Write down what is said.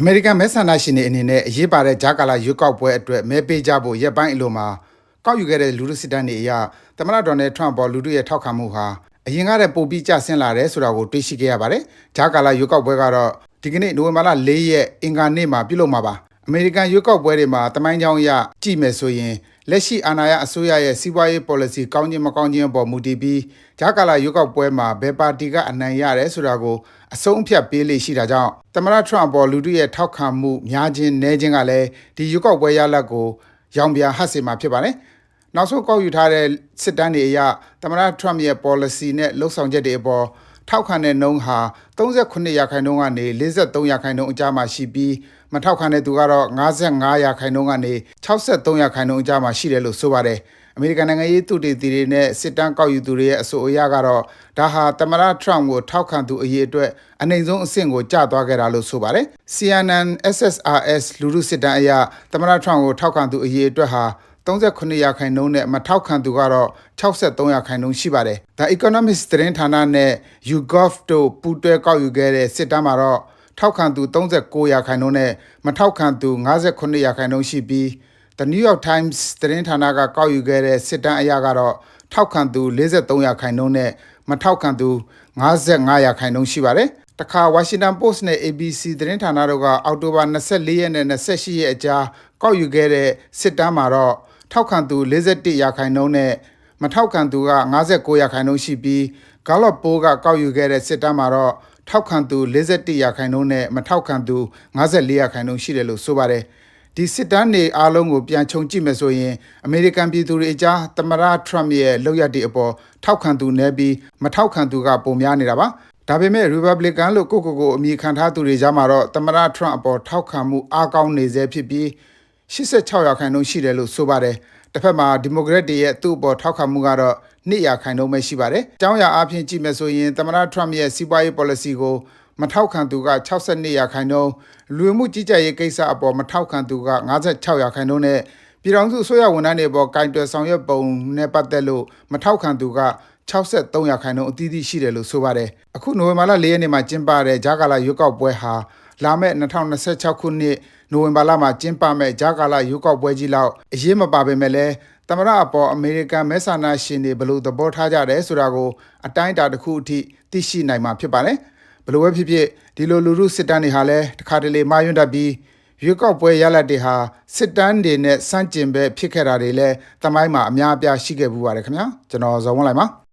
အမေရိကန်မဲဆန္ဒရှင်တွေအနေနဲ့အရေးပါတဲ့ဂျာကာလာရွေးကောက်ပွဲအတွက်မဲပေးကြဖို့ရက်ပိုင်းအလိုမှာကောက်ယူခဲ့တဲ့လူထုစစ်တမ်းတွေအရသမ္မတဒေါ်နယ်ထရန့်ပေါ်လူထုရဲ့ထောက်ခံမှုဟာအရင်ကတည်းကပိုပြီးကျဆင်းလာတယ်ဆိုတာကိုတွေ့ရှိခဲ့ရပါတယ်။ဂျာကာလာရွေးကောက်ပွဲကတော့ဒီကနေ့နိုဝင်ဘာလ၄ရက်အင်္ဂါနေ့မှာပြုလုပ်မှာပါ။အမေရိကန်ရွေးကောက်ပွဲတွေမှာတမိုင်းကြောင်းအရကြည့်မယ်ဆိုရင် လက်ရှိအာဏာရအစိုးရရဲ့စီးပွားရေး policy ကောင်းခြင်းမကောင်းခြင်းအပေါ်မူတည်ပြီးဂျာကာလာရွေးကောက်ပွဲမှာဘယ်ပါတီကအနိုင်ရတယ်ဆိုတာကိုအဆုံးအဖြတ်ပေးလေရှိတာကြောင့်သမ္မတထရန့်ပေါ်လူထုရဲ့ထောက်ခံမှုများခြင်းနည်းခြင်းကလည်းဒီရွေးကောက်ပွဲရလဒ်ကိုရောင်ပြန်ဟပ်စေမှာဖြစ်ပါတယ်။နောက်ဆုံးကောက်ယူထားတဲ့စစ်တမ်းတွေအရသမ္မတထရန့်ရဲ့ policy နဲ့လှုပ်ဆောင်ချက်တွေအပေါ် ထောက်ခံတဲ့နှုန်းဟာ38ရာခိုင်နှုန်းကနေ43ရာခိုင်နှုန်းအကြားမှာရှိပြီးမထောက်ခံတဲ့သူကတော့55ရာခိုင်နှုန်းကနေ63ရာခိုင်နှုန်းအကြားမှာရှိတယ်လို့ဆိုပါတယ်။အမေရိကန်နိုင်ငံရေးသူတေသီတွေနဲ့စစ်တမ်းကောက်ယူသူတွေရဲ့အဆိုအရကတော့ဒါဟာသမ္မတထရန့်ကိုထောက်ခံသူအရေးအတွက်အနိုင်ဆုံးအဆင့်ကိုကျသွားခဲ့တာလို့ဆိုပါတယ်။ CNN SSRS လူထုစစ်တမ်းအရသမ္မတထရန့်ကိုထောက်ခံသူအရေးအတွက်ဟာ 39ရာခိုင်နှုန်းနဲ့မထောက်ခံသူကတော့63ရာခိုင်နှုန်းရှိပါတယ်။ The Economist သတင်းဌာနနဲ့ YouGov တို့ပူးတွဲကောက်ယူခဲ့တဲ့စစ်တမ်းမှာတော့ထောက်ခံသူ39ရာခိုင်နှုန်းနဲ့မထောက်ခံသူ58ရာခိုင်နှုန်းရှိပြီး The New York Times သတင်းဌာနကကောက်ယူခဲ့တဲ့စစ်တမ်းအရကတော့ထောက်ခံသူ43ရာခိုင်နှုန်းနဲ့မထောက်ခံသူ55ရာခိုင်နှုန်းရှိပါတယ်။တခါ Washington Post နဲ့ ABC သတင်းဌာနတို့ကအောက်တိုဘာ24ရက်နဲ့28ရက်အကြားကောက်ယူခဲ့တဲ့စစ်တမ်းမှာတော့ ထောက်ခံသူ41ရာခိုင်နှုန်းနဲ့မထောက်ခံသူက59ရာခိုင်နှုန်းရှိပြီး Gallup poll ကကောက်ယူခဲ့တဲ့စစ်တမ်းမှာတော့ထောက်ခံသူ41ရာခိုင်နှုန်းနဲ့မထောက်ခံသူ54ရာခိုင်နှုန်းရှိတယ်လို့ဆိုပါတယ်။ဒီစစ်တမ်းတွေအားလုံးကိုပြန်ခြုံကြည့်မယ်ဆိုရင်အမေရိကန်ပြည်သူတွေအကြားသမ္မတထရမ့်ရဲ့လုပ်ရပ်တွေအပေါ်ထောက်ခံသူနည်းပြီးမထောက်ခံသူကပိုများနေတာပါ။ဒါပေမဲ့ Republican လို့ကိုကိုကိုအမည်ခံထားသူတွေကြားမှာတော့သမ္မတထရန့်အပေါ်ထောက်ခံမှုအားကောင်းနေစေဖြစ်ပြီး 86ရာခိုင်နှုန်းရှိတယ်လို့ဆိုပါတယ်။တစ်ဖက်မှာဒီမိုကရက်တွေရဲ့သူ့အပေါ်ထောက်ခံမှုကတော့2ရာခိုင်နှုန်းပဲရှိပါတယ်။အကြောင်းအရာအပြင်ကြည့်မယ်ဆိုရင်သမ္မတထရမ့်ရဲ့စီးပွားရေး policy ကိုမထောက်ခံသူက62ရာခိုင်နှုန်းလူဝင်မှုကြီးကြပ်ရေးကိစ္စအပေါ်မထောက်ခံသူက56ရာခိုင်နှုန်းနဲ့ပြည်ထောင်စုအစိုးရဝန်ထမ်းတွေပေါ်ကင်တွယ်ဆောင်ရွက်ပုံနဲ့ပတ်သက်လို့မထောက်ခံသူက63ရာခိုင်နှုန်းအသီးသီးရှိတယ်လို့ဆိုပါတယ်။အခုနိုဝင်ဘာလ4ရက်နေ့မှာကျင်းပတဲ့ဂျာကာလာရွေးကောက်ပွဲဟာလာမယ့်2026ခုနှစ် နိုဝင်ဘာလမှာကျင်းပမဲ့ဂျာကာလာရွေးကောက်ပွဲကြီးလောက်အရေးမပါပေမဲ့လည်းသမရအပေါ်အမေရိကန်မဲဆန္ဒရှင်တွေဘယ်လိုသဘောထားကြတယ်ဆိုတာကိုအတိုင်းအတာတစ်ခုအထိသိရှိနိုင်မှာဖြစ်ပါတယ်။ဘယ်လိုပဲဖြစ်ဖြစ်ဒီလိုလူမှုစစ်တမ်းတွေဟာလည်းတစ်ခါတလေမှားယွင်းတတ်ပြီးရွေးကောက်ပွဲရလဒ်တွေဟာစစ်တမ်းတွေနဲ့စန့်ကျင်ဘက်ဖြစ်ခဲ့တာတွေလည်းတမိုင်းမှာအများအပြားရှိခဲ့ဘူးပါတယ်ခင်ဗျာကျွန်တော်ဇော်ဝန်းလိုက်ပါ